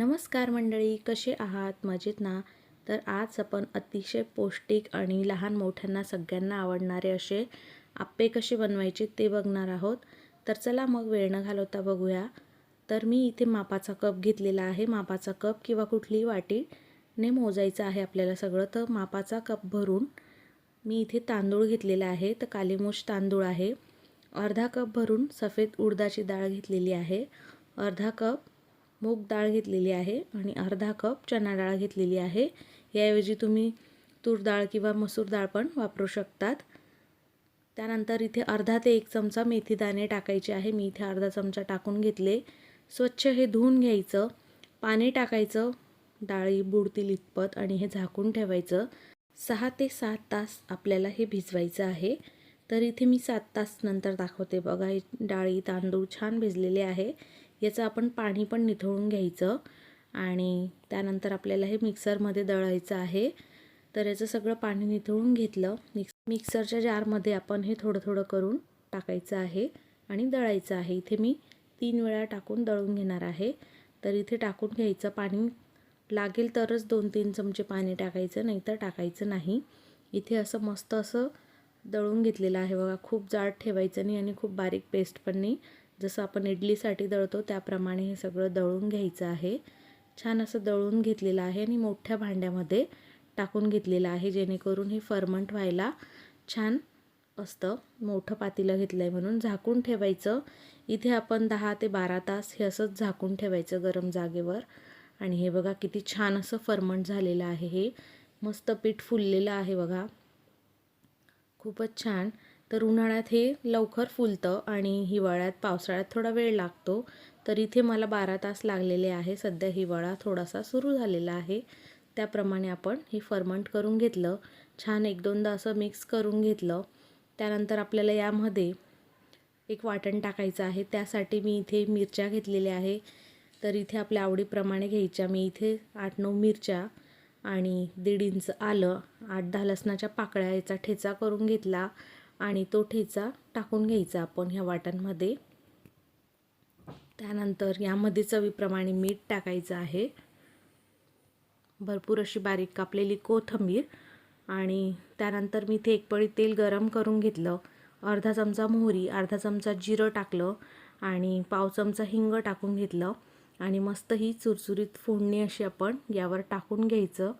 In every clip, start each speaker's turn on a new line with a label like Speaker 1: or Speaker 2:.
Speaker 1: नमस्कार मंडळी कसे आहात? मजेत ना? तर आज आपण अतिशय पौष्टिक आणि लहान मोठ्यांना सगळ्यांना आवडणारे असे आप्पे कसे बनवायचे ते बघणार आहोत. तर चला मग वेळ न घालवता बघूया. तर मी इथे मापाचा कप घेतलेला आहे. मापाचा कप किंवा कुठलीही वाटीने मोजायचं आहे आपल्याला सगळं. तर मापाचा कप भरून मी इथे तांदूळ घेतलेला आहे. तर कालीमूछ तांदूळ आहे. अर्धा कप भरून सफेद उडदाची डाळ घेतलेली आहे. अर्धा कप मूग डाळ घेतलेली आहे आणि अर्धा कप चणा डाळ घेतलेली आहे. याऐवजी तुम्ही तूर डाळ किंवा मसूर डाळ पण वापरू शकतात. त्यानंतर इथे अर्धा ते एक चमचा मेथी दाणे टाकायचे आहे. मी इथे अर्धा चमचा टाकून घेतले. स्वच्छ हे धुवून घ्यायचं. पाणी टाकायचं. डाळी बुडतील इतपत आणि हे झाकून ठेवायचं. सहा ते सात तास आपल्याला हे भिजवायचं आहे. तर इथे मी सात तास नंतर दाखवते. बघा हे डाळी तांदूळ छान भिजलेले आहे. याचं आपण पाणी पण निथळून घ्यायचं आणि त्यानंतर आपल्याला हे मिक्सरमध्ये दळायचं आहे. तर याचं सगळं पाणी निथळून घेतलं. मिक्स मिक्सरच्या जारमध्ये आपण हे थोडं थोडं करून टाकायचं आहे आणि दळायचं आहे. इथे मी तीन वेळा टाकून दळून घेणार आहे. तर इथे टाकून घ्यायचं पाणी लागेल तरच दोन तीन चमचे पाणी टाकायचं नाहीतर टाकायचं नाही. इथे असं मस्त असं दळून घेतलेलं आहे बघा. खूप जाड ठेवायचं नाही आणि खूप बारीक पेस्ट पण नाही. जसं आपण इडलीसाठी दळतो त्याप्रमाणे हे सगळं दळून घ्यायचं आहे. छान असं दळून घेतलेलं आहे आणि मोठ्या भांड्यामध्ये टाकून घेतलेलं आहे जेणेकरून हे फर्मंट व्हायला छान असतं. मोठं पातीलं घेतलं आहे म्हणून झाकून ठेवायचं. इथे आपण दहा ते बारा तास हे असंच झाकून ठेवायचं गरम जागेवर. आणि हे बघा किती छान असं फर्मंट झालेलं आहे हे. मस्त पीठ फुललेलं आहे बघा. खूपच छान. तर उन्हाळ्यात हे लवकर फुलतं आणि हिवाळ्यात पावसाळ्यात थोडा वेळ लागतो. तर इथे मला बारा तास लागलेले आहे. सध्या हिवाळा थोडासा सुरू झालेला आहे. त्याप्रमाणे आपण हे फर्मंट करून घेतलं. छान एक दोनदा असं मिक्स करून घेतलं. त्यानंतर आपल्याला यामध्ये एक वाटण टाकायचं आहे. त्यासाठी मी इथे मिरच्या घेतलेल्या आहे. तर इथे आपल्या आवडीप्रमाणे घ्यायच्या. मी इथे आठ नऊ मिरच्या आणि दीड इंच आलं. आठ दहा लसणाच्या पाकळ्या याचा ठेचा करून घेतला. आणि तो ठेचा टाकून घ्यायचा आपण ह्या वाटांमध्ये. त्यानंतर यामध्ये चवीप्रमाणे मीठ टाकायचं आहे. भरपूर अशी बारीक कापलेली कोथंबीर आणि त्यानंतर मी इथे एक पळी तेल गरम करून घेतलं. अर्धा चमचा मोहरी अर्धा चमचा जिरं टाकलं आणि पाव चमचा हिंग टाकून घेतलं. आणि मस्त ही चुरचुरीत फोडणी अशी आपण यावर टाकून घ्यायचं.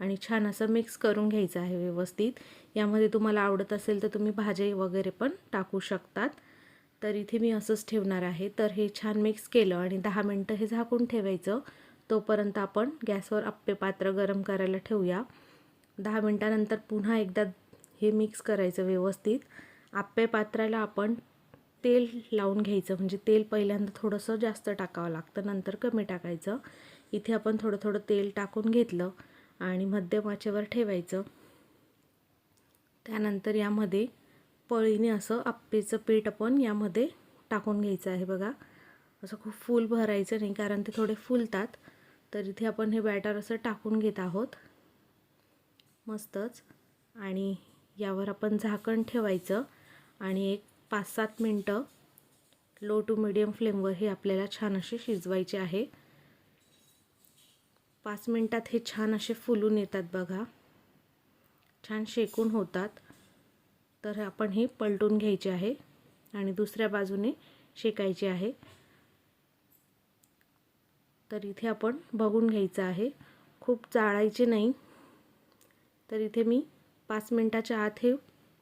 Speaker 1: आणि छान असं मिक्स करून घ्यायचं आहे व्यवस्थित. यामध्ये तुम्हाला आवडत असेल तर तुम्ही भाजी वगैरे पण टाकू शकतात. तर इथे मी असंच ठेवणार आहे. तर हे छान मिक्स केलं आणि दहा मिनटं हे झाकून ठेवायचं. तोपर्यंत आपण गॅसवर आप्पे पात्र गरम करायला ठेवूया. दहा मिनटानंतर पुन्हा एकदा हे मिक्स करायचं व्यवस्थित. आप्पे पात्राला आपण तेल लावून घ्यायचं. म्हणजे तेल पहिल्यांदा थोडंसं जास्त टाकावं लागतं. नंतर कमी टाकायचं. इथे आपण थोडं थोडं तेल टाकून घेतलं. आणि मध्यम वाचेवर ठेवायचं. त्यानंतर यामध्ये पळीने असं आप्पेचं पीठ आपण यामध्ये टाकून घ्यायचं आहे बघा. असं खूप फूल भरायचं नाही कारण ते थोडे फुलतात. तर इथे आपण हे बॅटर असं टाकून घेत आहोत. मस्तच. आणि यावर आपण झाकण ठेवायचं. आणि एक पाच सात मिनटं लो टू मिडियम फ्लेमवर हे आपल्याला छान असे शिजवायचे आहे. पाच मिनटात हे छान असे फुलून येतात बघा. छान शेकून होतात. तर आपण हे पलटून घ्यायचे आहे आणि दुसऱ्या बाजूने शेकायचे आहे. तर इथे आपण बघून घ्यायचं आहे. खूप जाळायचे नाही. तर इथे मी पाच मिनटाच्या आत हे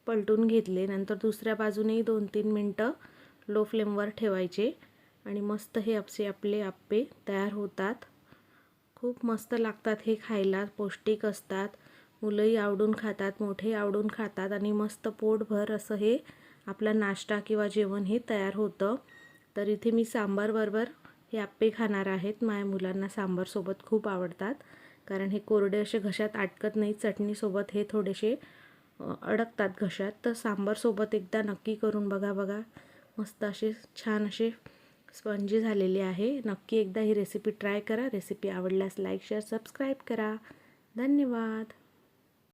Speaker 1: पलटून घेतले. नंतर दुसऱ्या बाजूनेही दोन तीन मिनटं लो फ्लेमवर ठेवायचे आणि मस्त हे आपसे आपले आप्पे तयार होतात. खूप मस्त लागतात हे खायला पौष्टिक असतात. मुलंही आवडून खातात मोठेही आवडून खातात आणि मस्त पोटभर असं हे आपला नाश्ता किंवा जेवण हे तयार होतं. तर इथे मी सांबारबरोबर हे आप्पे खाणार आहेत. माझ्या मुलांना सांबारसोबत खूप आवडतात. कारण हे कोरडे असे घशात अटकत नाही चटणीसोबत हे थोडेसे अडकतात घशात. तर सांबारसोबत एकदा नक्की करून बघा बघा. मस्त असे छान असे स्पंजी झालेली आहे. नक्की एकदा ही रेसिपी ट्राय करा. रेसिपी आवडल्यास लाईक शेअर सबस्क्राईब करा. धन्यवाद.